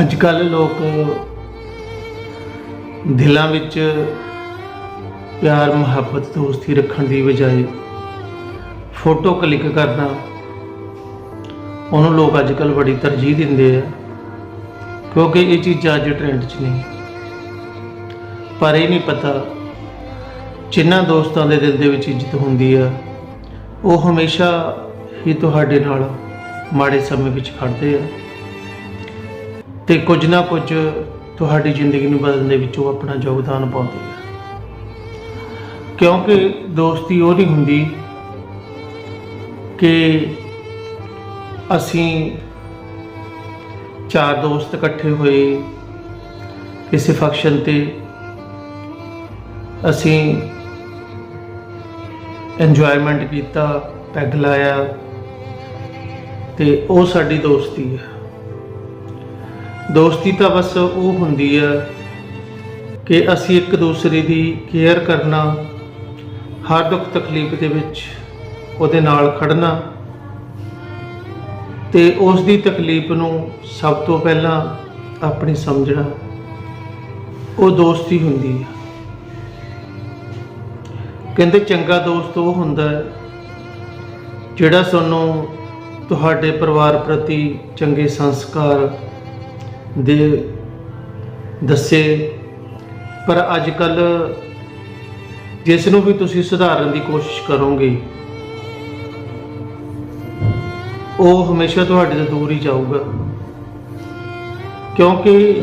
ਅੱਜ ਕੱਲ ਲੋਕ ਦਿਲਾਂ ਵਿੱਚ ਪਿਆਰ, ਮੁਹੱਬਤ, ਦੋਸਤੀ ਰੱਖਣ ਦੀ ਬਜਾਏ ਫੋਟੋ ਕਲਿੱਕ ਕਰਨਾ, ਉਹਨੂੰ ਲੋਕ ਅੱਜ ਕੱਲ ਬੜੀ ਤਰਜੀਹ ਦਿੰਦੇ ਆ, ਕਿਉਂਕਿ ਇਹ ਚੀਜ਼ਾਂ ਅੱਜ ਟ੍ਰੈਂਡ 'ਚ ਨਹੀਂ ਪਰ ਇਹ ਨਹੀਂ ਪਤਾ ਜਿਨ੍ਹਾਂ ਦੋਸਤਾਂ ਦੇ ਦਿਲ ਦੇ ਵਿੱਚ ਇੱਜ਼ਤ ਹੁੰਦੀ ਆ, ਉਹ ਹਮੇਸ਼ਾ ਹੀ ਤੁਹਾਡੇ ਨਾਲ ਮਾੜੇ ਸਮੇਂ ਵਿੱਚ ਖੜਦੇ ਆ। ਤੇ ਕੁਝ ਨਾ ਕੁਝ ਤੁਹਾਡੀ ਜ਼ਿੰਦਗੀ ਨੂੰ ਬਦਲਣ ਦੇ ਵਿੱਚ ਉਹ ਆਪਣਾ ਯੋਗਦਾਨ ਪਾਉਂਦੇ ਆ। ਕਿਉਂਕਿ ਦੋਸਤੀ ਉਹ ਨਹੀਂ ਹੁੰਦੀ ਕਿ ਅਸੀਂ ਚਾਰ ਦੋਸਤ ਇਕੱਠੇ ਹੋਏ, ਕਿਸੇ ਫੰਕਸ਼ਨ ਤੇ ਅਸੀਂ ਇੰਜੋਇਮੈਂਟ ਕੀਤਾ, ਪੈਗ ਲਾਇਆ ਤੇ ਉਹ ਸਾਡੀ ਦੋਸਤੀ ਹੈ ਦੋਸਤੀ ਤਾਂ ਬਸ ਉਹ ਹੁੰਦੀ ਹੈ ਕਿ ਅਸੀਂ ਇੱਕ ਦੂਸਰੇ ਦੀ ਕੇਅਰ ਕਰਨਾ, ਹਰ ਦੁੱਖ ਤਕਲੀਫ ਦੇ ਵਿੱਚ ਉਹਦੇ ਨਾਲ ਖੜਨਾ ਤੇ ਉਸ ਦੀ ਤਕਲੀਫ ਨੂੰ ਸਭ ਤੋਂ ਪਹਿਲਾਂ ਆਪਣੀ ਸਮਝਣਾ। ਉਹ ਦੋਸਤੀ ਹੁੰਦੀ ਹੈ ਕਹਿੰਦੇ ਚੰਗਾ ਦੋਸਤ ਉਹ ਹੁੰਦਾ ਹੈ ਜਿਹੜਾ ਤੁਹਾਨੂੰ ਤੁਹਾਡੇ ਪਰਿਵਾਰ ਪ੍ਰਤੀ ਚੰਗੇ ਸੰਸਕਾਰ ਦੇ ਦੱਸੇ, ਪਰ ਅੱਜ ਕੱਲ ਜਿਸ ਨੂੰ ਵੀ ਤੁਸੀਂ ਸੁਧਾਰਨ ਦੀ ਕੋਸ਼ਿਸ਼ ਕਰੋਗੇ, ਉਹ ਹਮੇਸ਼ਾ ਤੁਹਾਡੇ ਤੋਂ ਦੂਰ ਹੀ ਜਾਊਗਾ। ਕਿਉਂਕਿ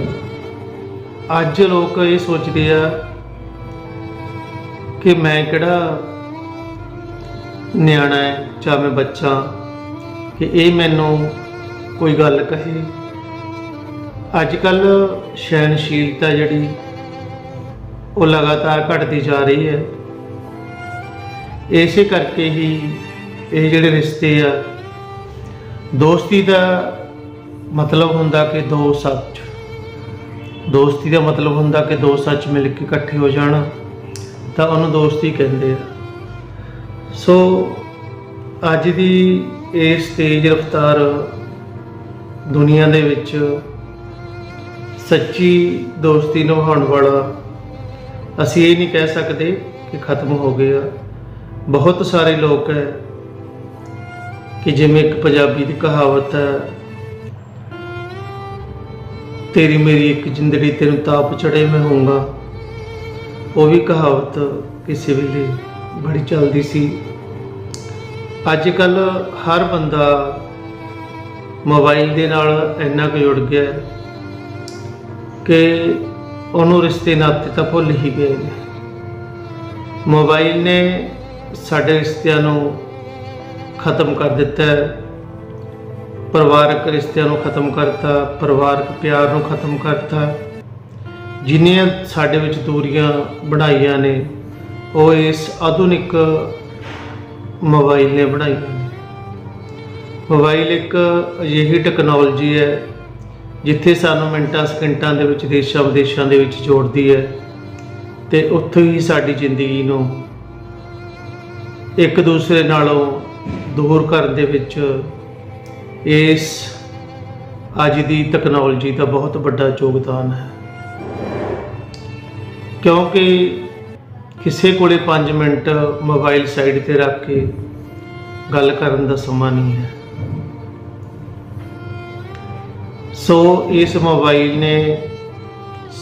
ਅੱਜ ਲੋਕ ਇਹ ਸੋਚਦੇ ਆ ਕਿ ਮੈਂ ਕਿਹੜਾ ਨਿਆਣਾ ਹੈ ਜਾਂ ਮੈਂ ਬੱਚਾ, ਕਿ ਇਹ ਮੈਨੂੰ ਕੋਈ ਗੱਲ ਕਹੇ। ਅੱਜ ਕੱਲ ਸਹਿਨਸ਼ੀਲਤਾ ਜਿਹੜੀ, ਉਹ ਲਗਾਤਾਰ ਘਟਦੀ ਜਾ ਰਹੀ ਹੈ। ਇਸੇ ਕਰਕੇ ਹੀ ਇਹ ਜਿਹੜੇ ਰਿਸ਼ਤੇ ਆ, ਦੋਸਤੀ ਦਾ ਮਤਲਬ ਹੁੰਦਾ ਕਿ ਦੋ ਸੱਚ। ਦੋਸਤੀ ਦਾ ਮਤਲਬ ਹੁੰਦਾ ਕਿ ਦੋ ਸੱਚ ਮਿਲ ਕੇ ਇਕੱਠੇ ਹੋ ਜਾਣ, ਤਾਂ ਉਹਨੂੰ ਦੋਸਤੀ ਕਹਿੰਦੇ ਆ। ਸੋ ਅੱਜ ਦੀ ਇਸ ਤੇਜ਼ ਰਫ਼ਤਾਰ ਦੁਨੀਆ ਦੇ ਵਿੱਚ ਸੱਚੀ ਦੋਸਤੀ ਨਿਭਾਉਣ ਵਾਲਾ ਅਸੀਂ ਇਹ ਨਹੀਂ ਕਹਿ ਸਕਦੇ ਕਿ ਖਤਮ ਹੋ ਗਿਆ। ਬਹੁਤ ਸਾਰੇ ਲੋਕ ਹੈ ਕਿ ਜਿਵੇਂ ਇੱਕ ਪੰਜਾਬੀ ਦੀ ਕਹਾਵਤ ਹੈ, ਤੇਰੀ ਮੇਰੀ ਇੱਕ ਜ਼ਿੰਦਗੀ ਤੈਨੂੰ ਤਾਪ ਚੜੇ ਮੈਂ ਹੋਊਂਗਾ। ਉਹ ਵੀ ਕਹਾਵਤ ਕਿਸੇ ਵੇਲੇ ਬੜੀ ਚੱਲਦੀ ਸੀ। ਅੱਜ ਕੱਲ ਹਰ ਬੰਦਾ ਮੋਬਾਈਲ ਦੇ ਨਾਲ ਇੰਨਾ ਕੁ ਜੁੜ ਗਿਆ ਕਿ ਉਹਨੂੰ ਰਿਸ਼ਤੇ ਨਾਤੇ ਤਾਂ ਭੁੱਲ ਹੀ ਗਏ ਨੇ। ਮੋਬਾਈਲ ਨੇ ਸਾਡੇ ਰਿਸ਼ਤਿਆਂ ਨੂੰ ਖਤਮ ਕਰ ਦਿੱਤਾ ਹੈ। ਪਰਿਵਾਰਕ ਰਿਸ਼ਤਿਆਂ ਨੂੰ ਖਤਮ ਕਰਤਾ, ਪਰਿਵਾਰਕ ਪਿਆਰ ਨੂੰ ਖਤਮ ਕਰਤਾ। ਜਿੰਨੀਆਂ ਸਾਡੇ ਵਿੱਚ ਦੂਰੀਆਂ ਬਣਾਈਆਂ ਨੇ, ਉਹ ਇਸ ਆਧੁਨਿਕ ਮੋਬਾਈਲ ਨੇ ਬਣਾਈ ਮੋਬਾਈਲ ਇੱਕ ਅਜਿਹੀ ਟੈਕਨੋਲੋਜੀ ਹੈ ਜਿੱਥੇ ਸਾਨੂੰ ਮਿੰਟਾਂ ਸਕਿੰਟਾਂ ਦੇ ਵਿੱਚ ਦੇਸ਼ਾਂ ਵਿਦੇਸ਼ਾਂ ਦੇ ਵਿੱਚ ਜੋੜਦੀ ਹੈ ਤੇ ਉੱਥੇ ਹੀ ਸਾਡੀ ਜ਼ਿੰਦਗੀ ਨੂੰ ਇੱਕ ਦੂਸਰੇ ਨਾਲੋਂ ਦੂਰ ਕਰਨ ਦੇ ਵਿੱਚ ਇਸ ਅੱਜ ਦੀ ਟੈਕਨੋਲੋਜੀ ਦਾ ਬਹੁਤ ਵੱਡਾ ਯੋਗਦਾਨ ਹੈ। ਕਿਉਂਕਿ ਕਿਸੇ ਕੋਲੇ 5 ਮਿੰਟ ਮੋਬਾਈਲ ਸਾਈਡ ਤੇ ਰੱਖ ਕੇ ਗੱਲ ਕਰਨ ਦਾ ਸਮਾਂ ਨਹੀਂ ਹੈ। ਸੋ ਇਸ ਮੋਬਾਈਲ ਨੇ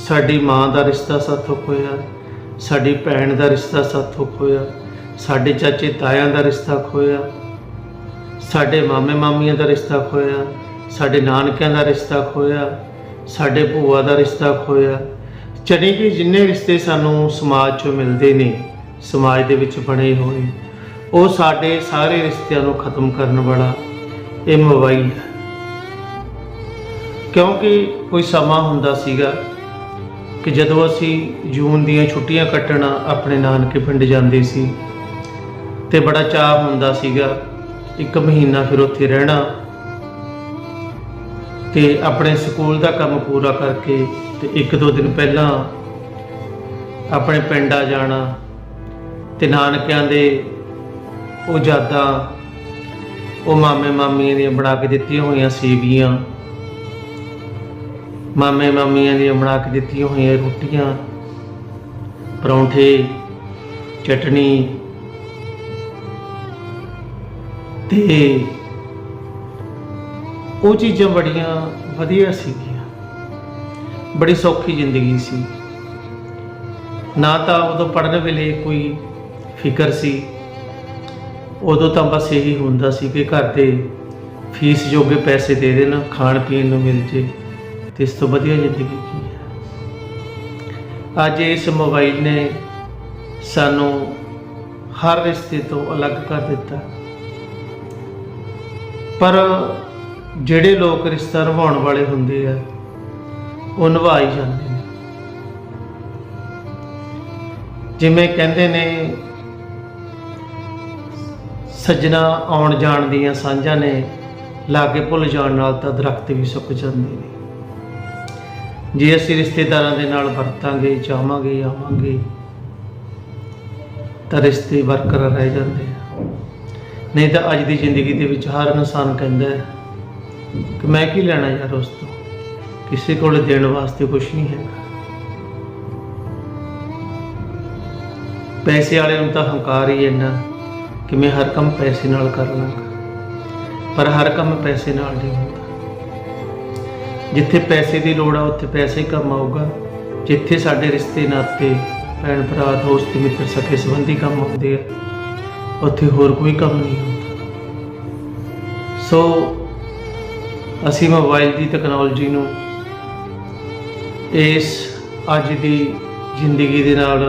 ਸਾਡੀ ਮਾਂ ਦਾ ਰਿਸ਼ਤਾ ਸਾਥੋਂ ਖੋਇਆ ਸਾਡੀ ਭੈਣ ਦਾ ਰਿਸ਼ਤਾ ਸਾਥੋਂ ਖੋਇਆ ਸਾਡੇ ਚਾਚੇ ਤਾਇਆਂ ਦਾ ਰਿਸ਼ਤਾ ਖੋਇਆ ਸਾਡੇ ਮਾਮੇ ਮਾਮੀਆਂ ਦਾ ਰਿਸ਼ਤਾ ਖੋਇਆ ਸਾਡੇ ਨਾਨਕਿਆਂ ਦਾ ਰਿਸ਼ਤਾ ਖੋਇਆ ਸਾਡੇ ਭੂਆ ਦਾ ਰਿਸ਼ਤਾ ਖੋਇਆ ਚਨੇ ਕਿ ਜਿੰਨੇ ਰਿਸ਼ਤੇ ਸਾਨੂੰ ਸਮਾਜ 'ਚੋਂ ਮਿਲਦੇ ਨੇ, ਸਮਾਜ ਦੇ ਵਿੱਚ ਬਣੇ ਹੋਏ, ਉਹ ਸਾਡੇ ਸਾਰੇ ਰਿਸ਼ਤਿਆਂ ਨੂੰ ਖਤਮ ਕਰਨ ਵਾਲਾ ਇਹ ਮੋਬਾਈਲ ਹੈ। ਕਿਉਂਕਿ ਕੋਈ ਸਮਾਂ ਹੁੰਦਾ ਸੀਗਾ ਕਿ ਜਦੋਂ ਅਸੀਂ ਜੂਨ ਦੀਆਂ ਛੁੱਟੀਆਂ ਕੱਟਣ ਆਪਣੇ ਨਾਨਕੇ ਪਿੰਡ ਜਾਂਦੇ ਸੀ ਤੇ ਬੜਾ ਚਾਹ ਹੁੰਦਾ ਸੀਗਾ, ਇੱਕ ਮਹੀਨਾ ਫਿਰ ਉੱਥੇ ਰਹਿਣਾ ਤੇ ਆਪਣੇ ਸਕੂਲ ਦਾ ਕੰਮ ਪੂਰਾ ਕਰਕੇ ਤੇ ਇੱਕ ਦੋ ਦਿਨ ਪਹਿਲਾਂ ਆਪਣੇ ਪਿੰਡ ਆ ਜਾਣਾ ਤੇ ਨਾਨਕਿਆਂ ਦੇ ਉਹ ਯਾਦਾਂ ਉਹ ਮਾਮੇ ਮਾਮੀਆਂ ਦੀਆਂ ਬਣਾ ਕੇ ਦਿੱਤੀਆਂ ਹੋਈਆਂ ਸੇਵੀਆਂ ਮਾਮੇ ਮਾਮੀਆਂ ਦੀਆਂ ਬਣਾ ਕੇ ਦਿੱਤੀਆਂ ਹੋਈਆਂ ਰੋਟੀਆਂ, ਪਰੌਂਠੇ, ਚਟਣੀ ਤੇ ਉਹ ਚੀਜ਼ਾਂ ਬੜੀਆਂ ਵਧੀਆ ਸੀਗੀਆਂ। ਬੜੀ ਸੌਖੀ ਜ਼ਿੰਦਗੀ ਸੀ। ਨਾ ਤਾਂ ਉਦੋਂ ਪੜ੍ਹਨ ਵੇਲੇ ਕੋਈ ਫਿਕਰ ਸੀ। ਉਦੋਂ ਤਾਂ ਬਸ ਇਹੀ ਹੁੰਦਾ ਸੀ ਕਿ ਘਰ ਦੇ ਫੀਸ ਜੋਗੇ ਪੈਸੇ ਦੇ ਦੇਣ ਖਾਣ ਪੀਣ ਨੂੰ ਮਿਲ ਜੇ। ਤੇ ਇਸ ਤੋਂ ਵਧੀਆ ਜ਼ਿੰਦਗੀ ਕੀ ਹੈ? ਅੱਜ ਇਸ ਮੋਬਾਈਲ ਨੇ ਸਾਨੂੰ ਹਰ ਰਿਸ਼ਤੇ ਤੋਂ ਅਲੱਗ ਕਰ ਦਿੱਤਾ। ਪਰ ਜਿਹੜੇ ਲੋਕ ਰਿਸ਼ਤਾ ਨਿਭਾਉਣ ਵਾਲੇ ਹੁੰਦੇ ਆ, ਉਹ ਨਿਭਾ ਹੀ ਜਾਂਦੇ ਨੇ। ਜਿਵੇਂ ਕਹਿੰਦੇ ਨੇ, ਸੱਜਣਾ ਆਉਣ ਜਾਣ ਦੀਆਂ ਸਾਂਝਾਂ ਨੇ, ਲਾਗੇ ਭੁੱਲ ਜਾਣ ਨਾਲ ਤਾਂ ਦਰਖਤ ਵੀ ਸੁੱਕ ਜਾਂਦੇ ਨੇ। ਜੇ ਅਸੀਂ ਰਿਸ਼ਤੇਦਾਰਾਂ ਦੇ ਨਾਲ ਵਰਤਾਂਗੇ ਚਾਹਾਂਗੇ ਆਵਾਂਗੇ, ਤਾਂ ਰਿਸ਼ਤੇ ਬਰਕਰਾਰ ਰਹਿ ਜਾਂਦੇ ਆ। ਨਹੀਂ ਤਾਂ ਅੱਜ ਦੀ ਜ਼ਿੰਦਗੀ ਦੇ ਵਿੱਚ ਹਰ ਇਨਸਾਨ ਕਹਿੰਦਾ ਹੈ ਕਿ ਮੈਂ ਕੀ ਲੈਣਾ ਯਾਰ ਉਸ ਤੋਂ? ਕਿਸੇ ਕੋਲ ਦੇਣ ਵਾਸਤੇ ਕੁਝ ਨਹੀਂ ਹੈਗਾ ਪੈਸੇ ਵਾਲੇ ਨੂੰ ਤਾਂ ਹੰਕਾਰ ਹੀ ਇੰਨਾ ਕਿ ਮੈਂ ਹਰ ਕੰਮ ਪੈਸੇ ਨਾਲ ਕਰ ਲਾਂਗਾ ਪਰ ਹਰ ਕੰਮ ਪੈਸੇ ਨਾਲ ਨਹੀਂ ਹੁੰਦਾ। ਜਿੱਥੇ ਪੈਸੇ ਦੀ ਲੋੜ ਆ, ਉੱਥੇ ਪੈਸੇ ਹੀ ਕੰਮ ਆਊਗਾ। ਜਿੱਥੇ ਸਾਡੇ ਰਿਸ਼ਤੇ ਨਾਤੇ, ਭੈਣ ਭਰਾ, ਦੋਸਤ, ਮਿੱਤਰ, ਸਕੇ ਸੰਬੰਧੀ ਕੰਮ ਆਉਂਦੇ ਆ, ਉੱਥੇ ਹੋਰ ਕੋਈ ਕੰਮ ਨਹੀਂ ਹੁੰਦਾ। ਸੋ ਅਸੀਂ ਮੋਬਾਈਲ ਦੀ ਟੈਕਨੋਲੋਜੀ ਨੂੰ ਇਸ ਅੱਜ ਦੀ ਜ਼ਿੰਦਗੀ ਦੇ ਨਾਲ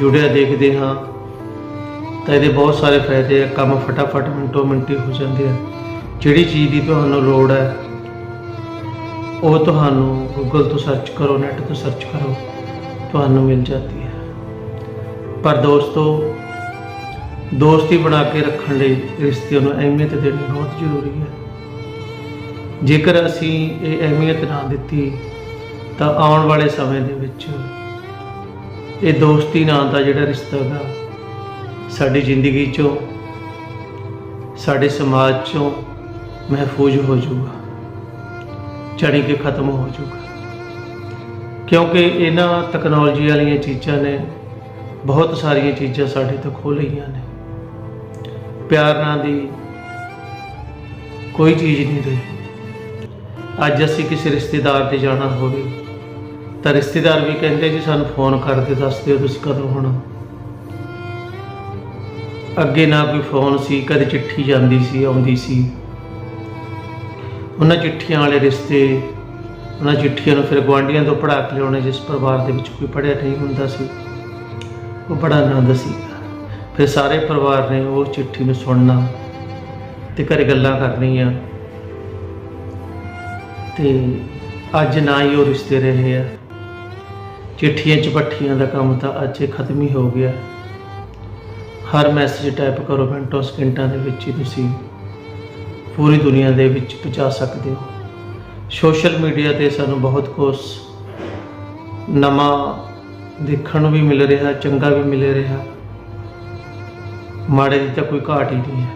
ਜੁੜਿਆ ਦੇਖਦੇ ਹਾਂ, ਤਾਂ ਇਹਦੇ ਬਹੁਤ ਸਾਰੇ ਫਾਇਦੇ ਆ। ਕੰਮ ਫਟਾਫਟ ਮਿੰਟੋ ਮਿੰਟੀ ਹੋ ਜਾਂਦੇ ਆ। ਜਿਹੜੀ ਚੀਜ਼ ਦੀ ਤੁਹਾਨੂੰ ਲੋੜ ਹੈ ਉਹ ਤੁਹਾਨੂੰ ਗੂਗਲ ਤੋਂ ਸਰਚ ਕਰੋ ਨੈਟ ਤੋਂ ਸਰਚ ਕਰੋ, ਤੁਹਾਨੂੰ ਮਿਲ ਜਾਂਦੀ ਹੈ। ਪਰ ਦੋਸਤੋ, ਦੋਸਤੀ ਬਣਾ ਕੇ ਰੱਖਣ ਲਈ ਰਿਸ਼ਤੇ ਨੂੰ ਅਹਿਮੀਅਤ ਦੇਣੀ ਬਹੁਤ ਜ਼ਰੂਰੀ ਹੈ। ਜੇਕਰ ਅਸੀਂ ਇਹ ਅਹਿਮੀਅਤ ਨਾ ਦਿੱਤੀ, ਤਾਂ ਆਉਣ ਵਾਲੇ ਸਮੇਂ ਦੇ ਵਿੱਚ ਇਹ ਦੋਸਤੀ ਨਾਂ ਦਾ ਜਿਹੜਾ ਰਿਸ਼ਤਾ ਹੈਗਾ, ਸਾਡੀ ਜ਼ਿੰਦਗੀ ਚੋਂ, ਸਾਡੇ ਸਮਾਜ ਚੋਂ ਮਹਿਫੂਜ਼ ਹੋ ਜਾਊਗਾ। ਚੜੀ ਕੇ ਖਤਮ ਹੋ ਜਾਊਗਾ ਕਿਉਂਕਿ ਇਹਨਾਂ ਟੈਕਨੋਲੋਜੀ ਵਾਲੀਆਂ ਚੀਜ਼ਾਂ ਨੇ, ਬਹੁਤ ਸਾਰੀਆਂ ਚੀਜ਼ਾਂ ਸਾਡੇ ਤੋਂ ਖੋ ਲਈਆਂ ਨੇ। ਪਿਆਰ ਨਾਂ ਦੀ ਕੋਈ ਚੀਜ਼ ਨਹੀਂ ਰਹੀ। ਅੱਜ ਅਸੀਂ ਕਿਸੇ ਰਿਸ਼ਤੇਦਾਰ ਦੇ ਜਾਣਾ ਹੋਵੇ, ਤਾਂ ਰਿਸ਼ਤੇਦਾਰ ਵੀ ਕਹਿੰਦੇ ਜੀ ਸਾਨੂੰ ਫੋਨ ਕਰਕੇ ਦੱਸ ਦਿਓ ਤੁਸੀਂ ਕਦੋਂ ਹੋਣਾ ਅੱਗੇ ਨਾ ਕੋਈ ਫੋਨ ਸੀ, ਕਦੇ ਚਿੱਠੀ ਜਾਂਦੀ ਸੀ, ਆਉਂਦੀ ਸੀ। ਉਹਨਾਂ ਚਿੱਠੀਆਂ ਵਾਲੇ ਰਿਸ਼ਤੇ, ਉਹਨਾਂ ਚਿੱਠੀਆਂ ਨੂੰ ਫਿਰ ਗੁਆਂਢੀਆਂ ਤੋਂ ਪੜ੍ਹਾ ਕੇ ਲਿਆਉਣੇ, ਜਿਸ ਪਰਿਵਾਰ ਦੇ ਵਿੱਚ ਕੋਈ ਪੜ੍ਹਿਆ ਨਹੀਂ ਹੁੰਦਾ ਸੀ। ਉਹ ਬੜਾ ਆਨੰਦ ਸੀ। ਫਿਰ ਸਾਰੇ ਪਰਿਵਾਰ ਨੇ ਉਹ ਚਿੱਠੀ ਨੂੰ ਸੁਣਨਾ ਤੇ ਘਰੇ ਗੱਲਾਂ ਕਰਨੀਆਂ। ਤੇ ਅੱਜ ਨਾ ਹੀ ਉਹ ਰਿਸ਼ਤੇ ਰਹੇ ਆ। ਚਿੱਠੀਆਂ ਚਪੱਠੀਆਂ ਦਾ ਕੰਮ ਤਾਂ ਅੱਜ ਖਤਮ ਹੀ ਹੋ ਗਿਆ। ਹਰ ਮੈਸੇਜ ਟਾਈਪ ਕਰੋ, ਮਿੰਟੋ, ਸਕਿੰਟਾਂ ਦੇ ਵਿੱਚ ਹੀ ਤੁਸੀਂ ਪੂਰੀ ਦੁਨੀਆ ਦੇ ਵਿੱਚ ਪਹੁੰਚਾ ਸਕਦੇ ਹੋ। ਸੋਸ਼ਲ ਮੀਡੀਆ ਤੇ ਸਾਨੂੰ ਬਹੁਤ ਕੁਝ ਨਵਾਂ ਦੇਖਣ ਨੂੰ ਵੀ ਮਿਲ ਰਿਹਾ, ਚੰਗਾ ਵੀ ਮਿਲ ਰਿਹਾ। ਮਾੜੇ ਦੀ ਤਾਂ ਕੋਈ ਘਾਟ ਹੀ ਨਹੀਂ ਹੈ।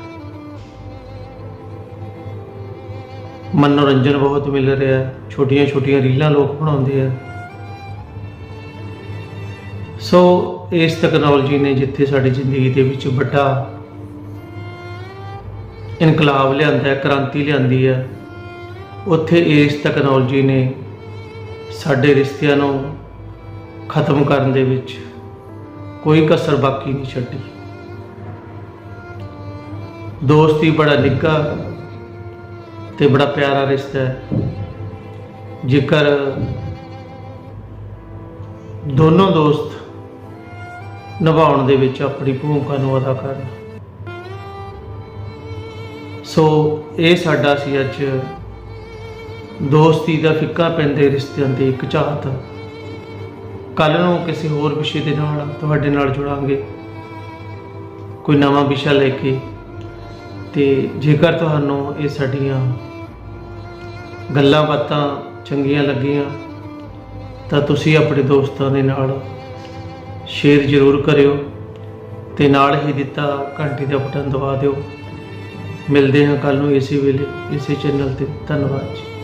ਮਨੋਰੰਜਨ ਬਹੁਤ ਮਿਲ ਰਿਹਾ ਛੋਟੀਆਂ ਛੋਟੀਆਂ ਰੀਲਾਂ ਲੋਕ ਬਣਾਉਂਦੇ ਆ। ਸੋ ਇਸ ਟੈਕਨੋਲੋਜੀ ਨੇ ਜਿੱਥੇ ਸਾਡੀ ਜ਼ਿੰਦਗੀ ਦੇ ਵਿੱਚ ਵੱਡਾ ਇਨਕਲਾਬ ਲਿਆਂਦਾ ਹੈ, ਕ੍ਰਾਂਤੀ ਲਿਆਂਦੀ ਹੈ। ਉੱਥੇ ਇਸ ਟੈਕਨੋਲੋਜੀ ਨੇ ਸਾਡੇ ਰਿਸ਼ਤਿਆਂ ਨੂੰ ਖਤਮ ਕਰਨ ਦੇ ਵਿੱਚ ਕੋਈ ਕਸਰ ਬਾਕੀ ਨਹੀਂ ਛੱਡੀ। ਦੋਸਤੀ ਬੜਾ ਨਿੱਘਾ ਤੇ ਬੜਾ ਪਿਆਰਾ ਰਿਸ਼ਤਾ ਹੈ। ਜੇਕਰ ਦੋਨੋਂ ਦੋਸਤ ਨਿਭਾਉਣ ਦੇ ਵਿੱਚ ਆਪਣੀ ਭੂਮਿਕਾ ਨੂੰ ਅਦਾ ਕਰਨ ਸੋ ਇਹ ਸਾਡਾ ਸੀ ਅੱਜ ਦੋਸਤੀ ਦਾ ਫਿੱਕਾ ਪੈਂਦੇ ਰਿਸ਼ਤਿਆਂ ਦੀ ਇੱਕ ਝਾਤ। ਕੱਲ ਨੂੰ ਕਿਸੇ ਹੋਰ ਵਿਸ਼ੇ ਦੇ ਨਾਲ ਤੁਹਾਡੇ ਨਾਲ ਜੁੜਾਂਗੇ। ਕੋਈ ਨਵਾਂ ਵਿਸ਼ਾ ਲੈ ਕੇ ਤੇ ਜੇਕਰ ਤੁਹਾਨੂੰ ਇਹ ਸਾਡੀਆਂ ਗੱਲਾਂ ਬਾਤਾਂ ਚੰਗੀਆਂ ਲੱਗੀਆਂ, ਤਾਂ ਤੁਸੀਂ ਆਪਣੇ ਦੋਸਤਾਂ ਦੇ ਨਾਲ ਸ਼ੇਅਰ ਜ਼ਰੂਰ ਕਰਿਓ ਤੇ ਨਾਲ ਹੀ ਦਿੱਤਾ ਘੰਟੀ ਦਾ ਬਟਨ ਦਬਾ ਦਿਓ। ਮਿਲਦੇ ਹਾਂ ਕੱਲ ਨੂੰ ਇਸੇ ਵੇਲੇ ਇਸੇ ਚੈਨਲ ਤੇ। ਧੰਨਵਾਦ ਜੀ।